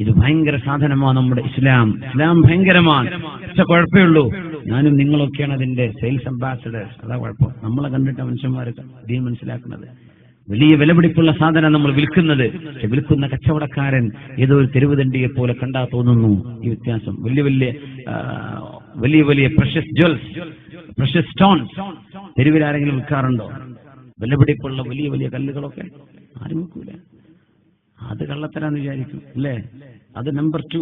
ഇത് ഭയങ്കര സാധനമാണ് നമ്മുടെ ഇസ്ലാം. ഇസ്ലാം ഭയങ്കരമാണ്. കുഴപ്പമേ ഉള്ളൂ ഞാനും നിങ്ങളൊക്കെയാണ് അതിന്റെ സെയിൽസ് അംബാസഡേഴ്സ് അതാ കുഴപ്പം. നമ്മളെ കണ്ടിട്ട് മനുഷ്യന്മാർ ഇതേ മനസ്സിലാക്കുന്നത്. വലിയ വിലപിടിപ്പുള്ള സാധനം നമ്മൾ വിൽക്കുന്നത്. വിൽക്കുന്ന കച്ചവടക്കാരൻ ഏതോ ഒരു തെരുവുതണ്ടിയെ പോലെ കണ്ടാ തോന്നുന്നു. ഈ വ്യത്യാസം. വലിയ വലിയ വലിയ വലിയ പ്രഷസ് ജ്വൽസ് പ്രഷസ് സ്റ്റോൺ തെരുവിൽ ആരെങ്കിലും വിൽക്കാറുണ്ടോ? വിലപിടിപ്പുള്ള വലിയ വലിയ കല്ലുകളൊക്കെ ആരും വിൽക്കൂല. അത് കള്ളത്തരാന്ന് വിചാരിക്കും അല്ലേ? അത് നമ്പർ ടു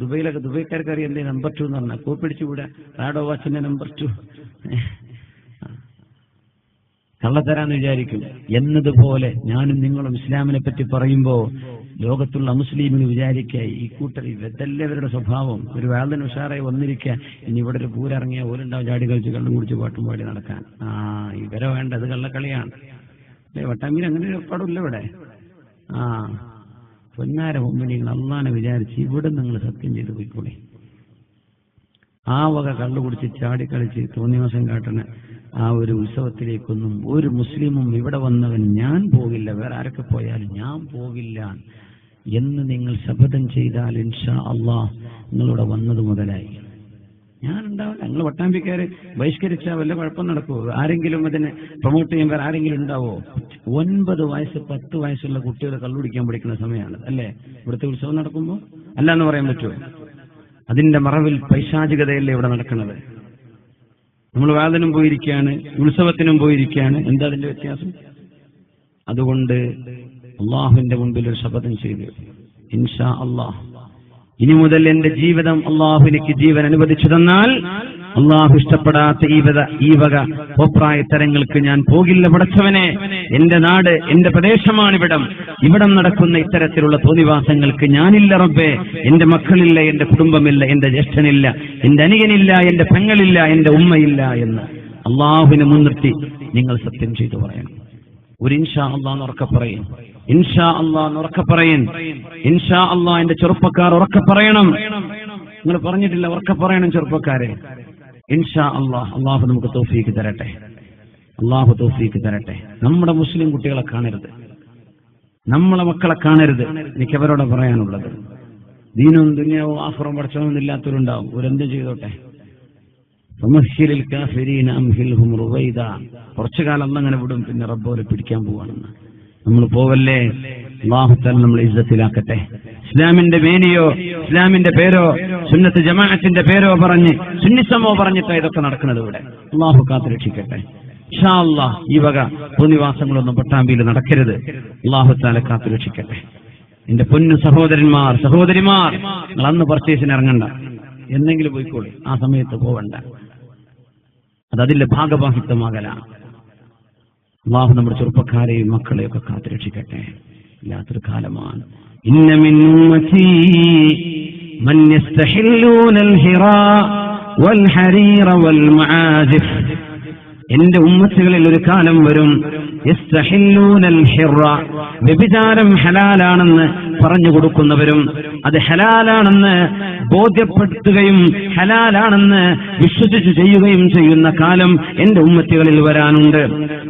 ദുബൈയിലൊക്കെ ദുബൈക്കാർക്ക് അറിയാം എന്തേ നമ്പർ ടു എന്ന് പറഞ്ഞാൽ. കോപ്പിടിച്ചു കൂടെ റാഡോ വാച്ചിന്റെ നമ്പർ ടു കള്ളത്തരാന്ന് വിചാരിക്കും. എന്നതുപോലെ ഞാനും നിങ്ങളും ഇസ്ലാമിനെ പറ്റി പറയുമ്പോ ലോകത്തുള്ള മുസ്ലിമിന് വിചാരിക്കുക ഈ കൂട്ടർ ഇവരുടെ സ്വഭാവം. ഒരു വേദന ഉഷാറായി വന്നിരിക്കുക. ഇനി ഇവിടെ ഒരു പൂരിറങ്ങിയ ഓരുണ്ടാവും ചാടി കളിച്ച് കള്ളും കുടിച്ച് പാട്ടും പാടി നടക്കാൻ. ആ ഇവരെ വേണ്ട അത് കള്ളക്കളിയാണ്. അല്ലേ വട്ടാമീൻ അങ്ങനെ ഒരു ഏർപ്പാടില്ല ഇവിടെ. ആ പൊന്നാര മുമ്പിനിങ്ങൾ അള്ളാനെ വിചാരിച്ച് ഇവിടെ നിങ്ങൾ സത്യം ചെയ്ത് പോയിക്കൂടെ. ആ വക കള്ളു കുടിച്ച് ചാടിക്കളിച്ച് തോന്നിവാസം കാട്ടണ ആ ഒരു ഉത്സവത്തിലേക്കൊന്നും ഒരു മുസ്ലിമും ഇവിടെ വന്നവൻ ഞാൻ പോകില്ല വേറെ ആരൊക്കെ പോയാലും ഞാൻ പോകില്ല എന്ന് നിങ്ങൾ ശപഥം ചെയ്താൽ ഇൻഷാ അള്ളാഹ് നിങ്ങളിവിടെ വന്നത് മുതലായി. ഞാൻ ഉണ്ടാവില്ല ഞങ്ങൾ വട്ടാമ്പിക്കാര് ബഹിഷ്കരിച്ചാൽ വല്ല കുഴപ്പം നടക്കുമോ ആരെങ്കിലും അതിനെ പ്രൊമോട്ട് ചെയ്യാൻ ആരെങ്കിലും ഉണ്ടാവോ? ഒൻപത് വയസ്സ് പത്ത് വയസ്സുള്ള കുട്ടികളെ കള്ളുടിക്കാൻ പഠിക്കുന്ന സമയമാണ് അല്ലേ? ഇവിടുത്തെ ഉത്സവം നടക്കുമ്പോൾ അല്ല എന്ന് പറയാൻ പറ്റുമോ അതിന്റെ മറവിൽ പൈശാചികതയല്ലേ ഇവിടെ നടക്കുന്നത്? നമ്മൾ വാദനും പോയിരിക്കുകയാണ് ഉത്സവത്തിനും പോയിരിക്കുകയാണ് എന്താ അതിന്റെ വ്യത്യാസം? അതുകൊണ്ട് അള്ളാഹുവിന്റെ മുൻപിൽ ഒരു ശപഥം ചെയ്തു. ഇൻഷാ അള്ളാഹ്. ഇനി മുതൽ എന്റെ ജീവിതം അള്ളാഹു എനിക്ക് ജീവൻ അനുവദിച്ചു തന്നാൽ അള്ളാഹു ഇഷ്ടപ്പെടാത്ത ഈ വക ഈ വക ഒപ്രായത്തരങ്ങൾക്ക് ഞാൻ പോകില്ല പടച്ചവനെ. എന്റെ നാട് എന്റെ പ്രദേശമാണിവിടം. ഇവിടം നടക്കുന്ന ഇത്തരത്തിലുള്ള തോന്നിവാസങ്ങൾക്ക് ഞാനില്ല റബ്ബേ. എന്റെ മക്കളില്ല എന്റെ കുടുംബമില്ല എന്റെ ജ്യേഷ്ഠനില്ല എന്റെ അനിയനില്ല എന്റെ പെങ്ങളില്ല എന്റെ ഉമ്മയില്ല എന്ന് അള്ളാഹുവിനെ മുൻനിർത്തി നിങ്ങൾ സത്യം ചെയ്തു പറയണം. ഒരു ഇൻഷാ അള്ളാന്ന് ഉറക്കെ പറയും. ഇൻഷാ അള്ളാന്ന് ഉറക്കെ പറയും. ഇൻഷാ അള്ളാ എന്റെ ചെറുപ്പക്കാർ ഉറക്കെ പറയണം. നിങ്ങൾ പറഞ്ഞിട്ടില്ല ഉറക്കെ പറയണം ചെറുപ്പക്കാരെ. ഇൻഷാ അള്ളാഹ് അള്ളാഹു നമുക്ക് തോഫീക്ക് തരട്ടെ. അള്ളാഹു തോഫീക്ക് തരട്ടെ. നമ്മുടെ മുസ്ലിം കുട്ടികളെ കാണരുത്. നമ്മളെ മക്കളെ കാണരുത്. എനിക്ക് അവരോട് പറയാനുള്ളത്. ദീനവും ദുനിയാവും ആഫറും പഠിച്ചൊന്നും ഇല്ലാത്തവരുണ്ടാവും. ഒരെന്തും ചെയ്തോട്ടെ. കുറച്ചു കാലം അങ്ങനെ വിടും. പിന്നെ റബ്ബോരെ പിടിക്കാൻ പോവാണെന്ന്. നമ്മൾ പോവല്ലേ? അള്ളാഹുത്താൽ നമ്മൾ ഇജ്ജത്തിലാക്കട്ടെ. ഇസ്ലാമിന്റെ മേനിയോ ഇസ്ലാമിന്റെ പേരോ സുന്നത്ത് ജമാഅത്തിന്റെ പേരോ പറഞ്ഞ് സുന്നിസമോ പറഞ്ഞിട്ടാ ഇതൊക്കെ നടക്കുന്നത് ഇവിടെ. അള്ളാഹു കാത്തുരക്ഷിക്കട്ടെ ഇൻഷാ അല്ലാഹ് ഈ വക ഭൂനിവാസങ്ങളൊന്നും പട്ടാമ്പിയിൽ നടക്കരുത്. അള്ളാഹുത്താലെ താല കാത്തുരക്ഷിക്കട്ടെ എന്റെ പൊന്നു സഹോദരന്മാർ സഹോദരിമാർ നിങ്ങൾ അന്ന് പർച്ചേസിന് ഇറങ്ങണ്ട. എന്നെങ്കിലും പോയിക്കോളി. ആ സമയത്ത് പോവണ്ട. അത് അതിന്റെ ഭാഗവാഹിത്വമാകലാണ് അള്ളാഹു നമ്മുടെ ചെറുപ്പക്കാരെയും മക്കളെയൊക്കെ കാത്തുരക്ഷിക്കട്ടെ ഇല്ലാത്തൊരു കാലമാണ് ഇന്ന മിൻ ഉമ്മത്തി മൻ യസ്തഹില്ലൂന الهراء والحرير والمعازف എന്റെ ഉമ്മത്തുകളിൽ ഒരു കാലം വരും. വ്യഭിചാരം ഹലാലാണെന്ന് പറഞ്ഞു കൊടുക്കുന്നവരും അത് ഹലാലാണെന്ന് ബോധ്യപ്പെടുത്തുകയും ഹലാലാണെന്ന് വിശ്വസിച്ച് ചെയ്യുകയും ചെയ്യുന്ന കാലം എന്റെ ഉമ്മത്തുകളിൽ വരാനുണ്ട്.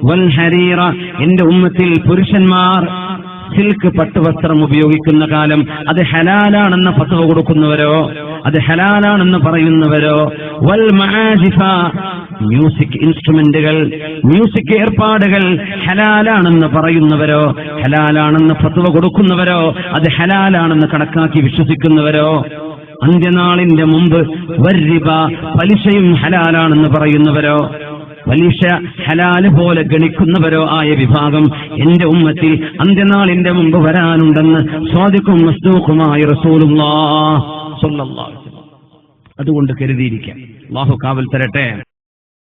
വൽ ഹരീറ എന്റെ ഉമ്മത്തിൽ പുരുഷന്മാർ സിൽക്ക് പട്ടുവസ്ത്രം ഉപയോഗിക്കുന്ന കാലം അത് ഹലാലാണെന്ന പത്തവ കൊടുക്കുന്നവരോ? അത് ഹലാലാണെന്ന് പറയുന്നവരോ? വൽ മഹാജിഫ മ്യൂസിക് ഇൻസ്ട്രുമെന്റുകൾ മ്യൂസിക് ഏർപ്പാടുകൾ ഹലാലാണെന്ന് പറയുന്നവരോ? ഹലാലാണെന്ന് ഫത്വ കൊടുക്കുന്നവരോ? അത് ഹലാലാണെന്ന് കണക്കാക്കി വിശ്വസിക്കുന്നവരോ? അന്ത്യനാളിന്റെ മുമ്പ് വരിബ പലിശയും ഹലാലാണെന്ന് പറയുന്നവരോ? പലിശ ഹലാൽ പോലെ ഗണിക്കുന്നവരോ ആയ വിഭാഗം എന്റെ ഉമ്മത്തിൽ അന്ത്യനാളിന്റെ മുമ്പ് വരാനുണ്ടെന്ന് സ്വാദിക്കും മസ്തൂക്കുമായി വസല്ലം. അതുകൊണ്ട് കരുതിയിരിക്കാം. അള്ളാഹു കാവൽ തരട്ടെ.